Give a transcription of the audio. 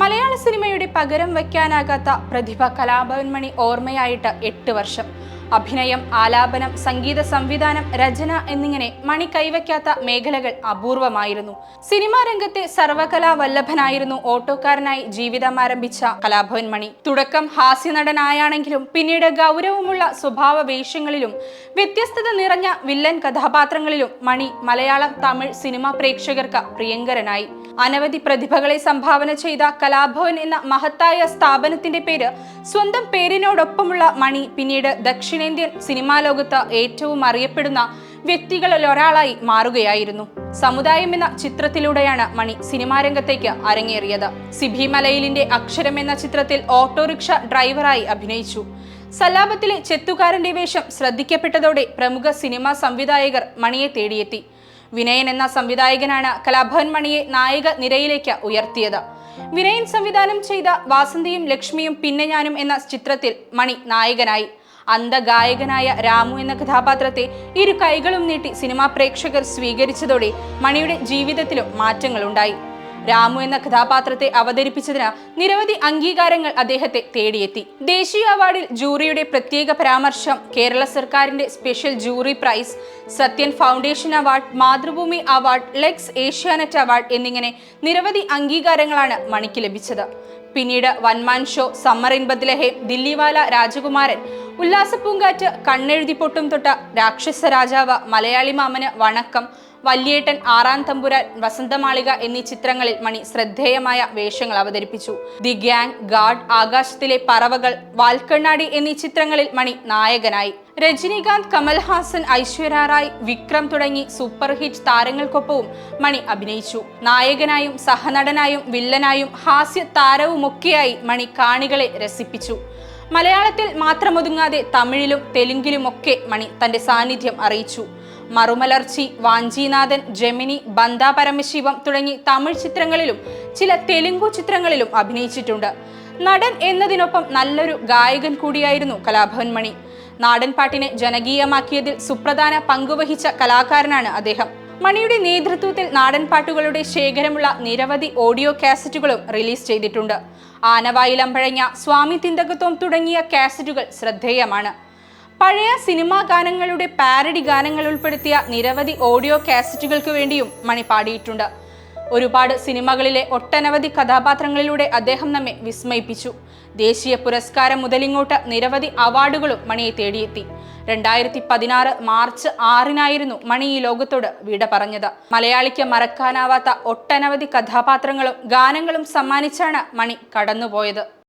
മലയാള സിനിമയുടെ പകരം വയ്ക്കാനാകാത്ത പ്രതിഭ കലാഭവൻ മണി ഓർമ്മയായിട്ട് എട്ട് വർഷം. അഭിനയം ആലാപനം സംഗീത സംവിധാനം രചന എന്നിങ്ങനെ മണി കൈവയ്ക്കാത്ത മേഖലകൾ അപൂർവമായിരുന്നു. സിനിമാ രംഗത്തെ സർവകലാ വല്ലഭനായിരുന്നു ഓട്ടോക്കാരനായി ജീവിതം ആരംഭിച്ച കലാഭവൻ മണി. തുടക്കം ഹാസ്യനടനായാണെങ്കിലും പിന്നീട് ഗൗരവമുള്ള സ്വഭാവ വേഷങ്ങളിലും വ്യത്യസ്തത നിറഞ്ഞ വില്ലൻ കഥാപാത്രങ്ങളിലും മണി മലയാളം തമിഴ് സിനിമാ പ്രേക്ഷകർക്ക് പ്രിയങ്കരനായി. അനവധി പ്രതിഭകളെ സംഭാവന ചെയ്ത കലാഭവൻ എന്ന മഹത്തായ സ്ഥാപനത്തിന്റെ പേര് സ്വന്തം പേരിനോടൊപ്പമുള്ള മണി പിന്നീട് ദക്ഷിണേന്ത്യൻ സിനിമാ ലോകത്ത് ഏറ്റവും അറിയപ്പെടുന്ന വ്യക്തികളിൽ ഒരാളായി മാറുകയായിരുന്നു. സമുദായം എന്ന ചിത്രത്തിലൂടെയാണ് മണി സിനിമാ രംഗത്തേക്ക് അരങ്ങേറിയത്. സിബി മലയിലിന്റെ അക്ഷരം എന്ന ചിത്രത്തിൽ ഓട്ടോറിക്ഷ ഡ്രൈവറായി അഭിനയിച്ചു. സല്ലാപത്തിലെ ചെത്തുകാരന്റെ വേഷം ശ്രദ്ധിക്കപ്പെട്ടതോടെ പ്രമുഖ സിനിമാ സംവിധായകർ മണിയെ തേടിയെത്തി. വിനയൻ എന്ന സംവിധായകനാണ് കലാഭവൻ മണിയെ നായക നിരയിലേക്ക് ഉയർത്തിയത്. വിനയൻ സംവിധാനം ചെയ്ത വാസന്തിയും ലക്ഷ്മിയും പിന്നെ ഞാനും എന്ന ചിത്രത്തിൽ മണി നായകനായി. അന്ധഗായകനായ രാമു എന്ന കഥാപാത്രത്തെ ഇരു കൈകളും നീട്ടി സിനിമാ പ്രേക്ഷകർ സ്വീകരിച്ചതോടെ മണിയുടെ ജീവിതത്തിലും മാറ്റങ്ങളുണ്ടായി. രാമു എന്ന കഥാപാത്രത്തെ അവതരിപ്പിച്ചതിന് നിരവധി അംഗീകാരങ്ങൾ അദ്ദേഹത്തെ തേടിയെത്തി. ദേശീയ അവാർഡിൽ ജൂറിയുടെ പ്രത്യേക പരാമർശം കേരള സർക്കാരിന്റെ special jury prize Sathyan foundation award Mathrubhumi award Lex Asianet award എന്നിങ്ങനെ നിരവധി അംഗീകാരങ്ങളാണ് മണിക്ക് ലഭിച്ചത്. പിന്നീട് one man show summer in Bethlehem Dilliwala Rajakumaran Ullasapoonkattu Kannezhuthi പൊട്ടും തൊട്ട രാക്ഷസ രാജാവ് മലയാളി മാമന് വണക്കം വല്യേട്ടൻ ആറാം തമ്പുരാൻ വസന്തമാളിക എന്നീ ചിത്രങ്ങളിൽ മണി ശ്രദ്ധേയമായ വേഷങ്ങൾ അവതരിപ്പിച്ചു. ദി ഗ്യാങ് ഗാഡ് ആകാശത്തിലെ പറവകൾ വാൽക്കണ്ണാടി എന്നീ ചിത്രങ്ങളിൽ മണി നായകനായി. രജനീകാന്ത് കമൽഹാസൻ ഐശ്വര്യ റായ് വിക്രം തുടങ്ങി സൂപ്പർ ഹിറ്റ് താരങ്ങൾക്കൊപ്പവും മണി അഭിനയിച്ചു. നായകനായും സഹനടനായും വില്ലനായും ഹാസ്യ താരവുമൊക്കെയായി മണി കാണികളെ രസിപ്പിച്ചു. മലയാളത്തിൽ മാത്രമൊതുങ്ങാതെ തമിഴിലും തെലുങ്കിലുമൊക്കെ മണി തന്റെ സാന്നിധ്യം അറിയിച്ചു. മറുമലർച്ചി വാഞ്ചിനാഥൻ ജമിനി ബന്ദ പരമശിവം തുടങ്ങി തമിഴ് ചിത്രങ്ങളിലും ചില തെലുങ്കു ചിത്രങ്ങളിലും അഭിനയിച്ചിട്ടുണ്ട്. നടൻ എന്നതിനൊപ്പം നല്ലൊരു ഗായകൻ കൂടിയായിരുന്നു കലാഭവൻ മണി. നാടൻപാട്ടിനെ ജനകീയമാക്കിയതിൽ സുപ്രധാന പങ്കുവഹിച്ച കലാകാരനാണ് അദ്ദേഹം. മണിയുടെ നേതൃത്വത്തിൽ നാടൻപാട്ടുകളുടെ ശേഖരമുള്ള നിരവധി ഓഡിയോ കാസറ്റുകളും റിലീസ് ചെയ്തിട്ടുണ്ട്. ആനവായിലമ്പഴങ്ങ സ്വാമി തിന്തകത്വം തുടങ്ങിയ കാസറ്റുകൾ ശ്രദ്ധേയമാണ്. പഴയ സിനിമാ ഗാനങ്ങളുടെ പാരഡി ഗാനങ്ങൾ ഉൾപ്പെടുത്തിയ നിരവധി ഓഡിയോ കാസറ്റുകൾക്ക് വേണ്ടിയും മണി പാടിയിട്ടുണ്ട്. ഒരുപാട് സിനിമകളിലെ ഒട്ടനവധി കഥാപാത്രങ്ങളിലൂടെ അദ്ദേഹം നമ്മെ വിസ്മയിപ്പിച്ചു. ദേശീയ പുരസ്കാരം മുതലിങ്ങോട്ട് നിരവധി അവാർഡുകളും മണിയെ തേടിയെത്തി. രണ്ടായിരത്തി പതിനാറ് മാർച്ച് ആറിനായിരുന്നു മണി ഈ ലോകത്തോട് വിട പറഞ്ഞത്. മലയാളിക്ക് മറക്കാനാവാത്ത ഒട്ടനവധി കഥാപാത്രങ്ങളും ഗാനങ്ങളും സമ്മാനിച്ചാണ് മണി കടന്നുപോയത്.